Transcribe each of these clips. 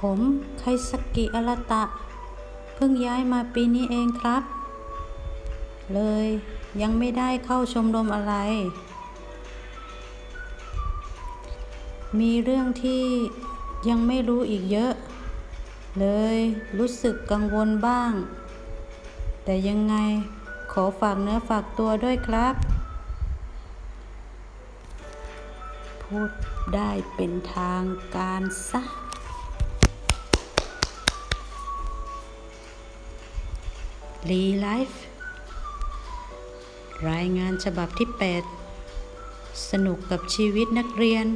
ผมไคสกิอารตะ เพิ่งย้ายมาปีนี้เองครับ เลยยังไม่ได้เข้าชมรมอะไร มีเรื่องที่ยังไม่รู้อีกเยอะ เลยรู้สึกกังวลบ้าง แต่ยังไงขอฝากเนื้อฝากตัวด้วยครับ พูดได้เป็นทางการซะ รีไลฟ์รายงานฉบับที่ 8 สนุกกับชีวิตนักเรียน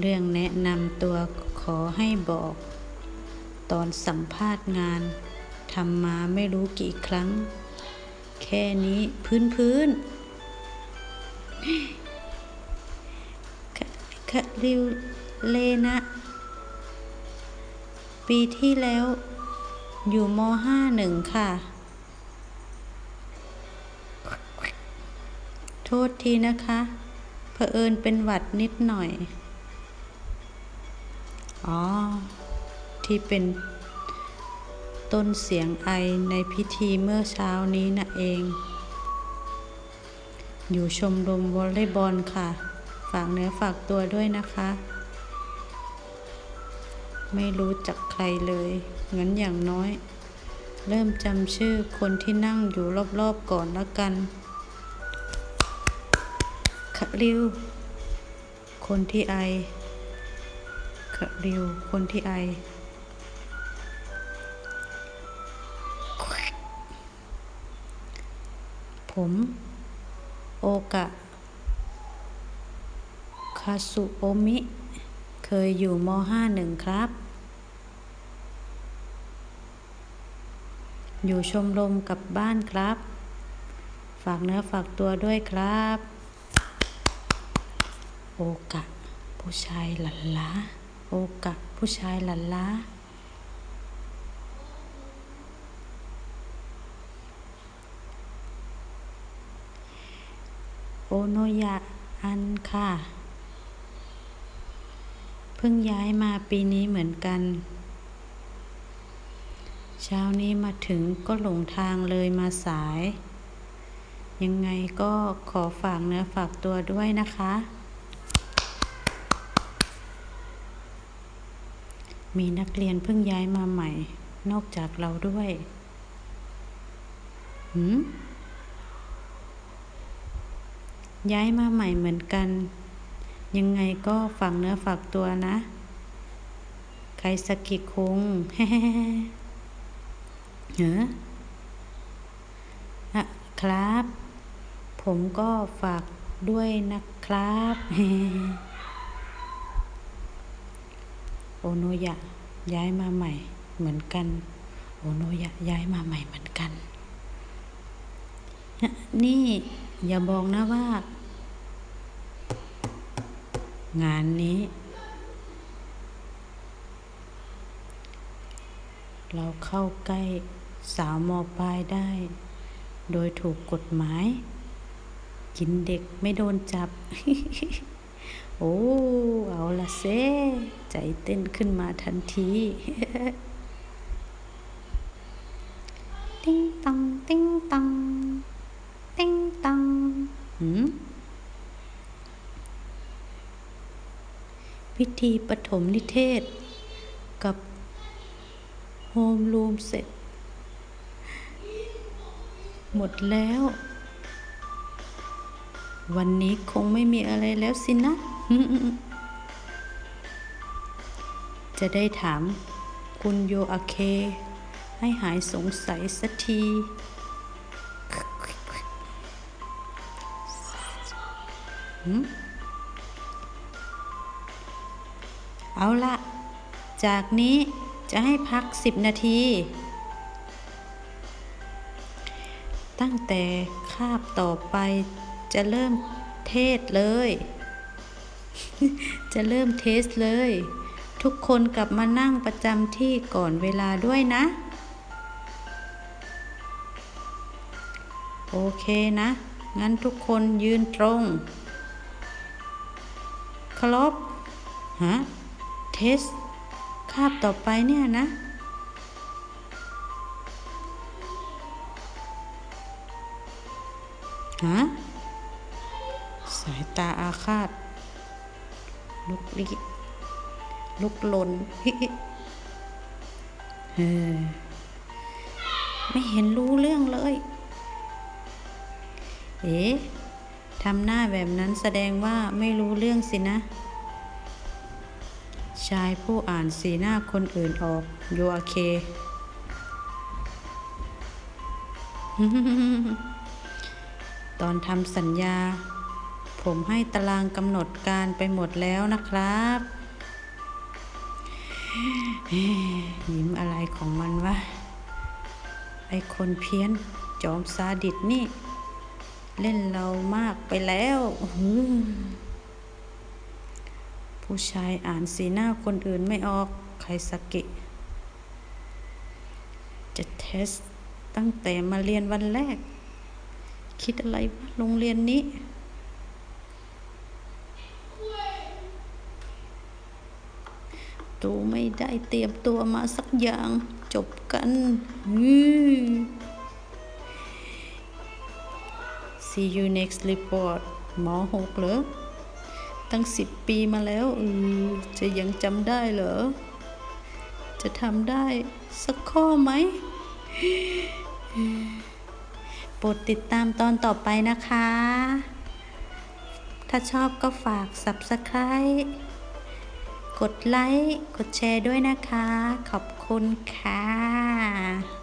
เรื่องแนะนำตัวขอให้บอก ตอนสัมภาษณ์งานทำมาไม่รู้กี่ครั้ง แค่นี้พื้นพื้นคะคะริวเลนะ ปีที่แล้ว อยู่มห้าหนึ่งค่ะ โทษทีนะคะเผอิญเป็นหวัดนิดหน่อย อ๋อ ที่เป็นต้นเสียงไอในพิธีเมื่อเช้านี้นะเอง อยู่ชมรมวอลเลย์บอลค่ะ ฝากเนื้อฝากตัวด้วยนะคะ ไม่รู้จักใครเลยงั้นอย่างน้อย เริ่มจำชื่อคนที่นั่งอยู่รอบๆก่อนละกันขะริว คนที่ไอขะริว คนที่ไอผมโอกะ คาสุโอมิ เคยอยู่ม .51 ครับ อยู่ชมรมกับบ้านครับ ฝากเนื้อฝากตัวด้วยครับ โอกะ ผู้ชายหลันล้าโอกะ ผู้ชายหลันล้าโอโนยะอันค่ะ เพิ่งย้ายมาปีนี้เหมือนกัน เช้านี้มาถึงก็หลงทางเลยมาสาย ยังไงก็ขอฝากเนื้อฝากตัวด้วยนะคะ มีนักเรียนเพิ่งย้ายมาใหม่ นอกจากเราด้วยหืมย้ายมาใหม่เหมือนกัน ยังไงก็ฝากเนื้อฝากตัวนะ ไคสกิคุงเหรออะครับ ผมก็ฝากด้วยนะครับโอโนยะย้ายมาใหม่เหมือนกัน โอโนยะย้ายมาใหม่เหมือนกัน นี่อย่าบอกนะว่า งานนี้ เราเข้าใกล้สาวมอปลายได้ โดยถูกกฎหมาย กินเด็กไม่โดนจับ โอ้ เอาละเซ ใจเต้นขึ้นมาทันที ติ้งตังติ้งตังติ้งตังหืม ธีปฐมนิเทศ กับโฮมรูมเสร็จ หมดแล้ว วันนี้คงไม่มีอะไรแล้วสินะ จะได้ถามคุณโยอาเค ให้หายสงสัยสักทีหืม เอาละ จากนี้จะให้พักสิบนาที ตั้งแต่คาบต่อไปจะเริ่มเทศเลย จะเริ่มเทสเลย ทุกคนกลับมานั่งประจำที่ก่อนเวลาด้วยนะ โอเคนะ งั้นทุกคนยืนตรง ครับฮะ เทสคาบต่อไปเนี่ยนะ ฮะ สายตาอาฆาต ลุกลี้ลุกลนเออไม่เห็นรู้เรื่องเลย เอ๊ะทำหน้าแบบนั้นแสดงว่าไม่รู้เรื่องสินะ ชายผู้อ่านสีหน้าคนอื่นออกโยอาเค ตอนทำสัญญา ผมให้ตารางกำหนดการไปหมดแล้วนะครับ ยิ้มอะไรของมันวะ ไอคนเพี้ยนจอมซาดิสนี่ เล่นเรามากไปแล้ว ผู้ชายอ่านสีหน้าคนอื่นไม่ออกใคสกิ จะเทสตั้งแต่มาเรียนวันแรก คิดอะไรวะโรงเรียนนี้ ตูไม่ได้เตรียมตัวมาสักอย่าง จบกันอือ See you next report หมอหกเหรอ ตั้งสิบปีมาแล้วจะยังจำได้เหรอ จะทำได้สักข้อไหม โปรดติดตามตอนต่อไปนะคะ ถ้าชอบก็ฝาก Subscribe กดไลค์ กดแชร์ด้วยนะคะ ขอบคุณค่ะ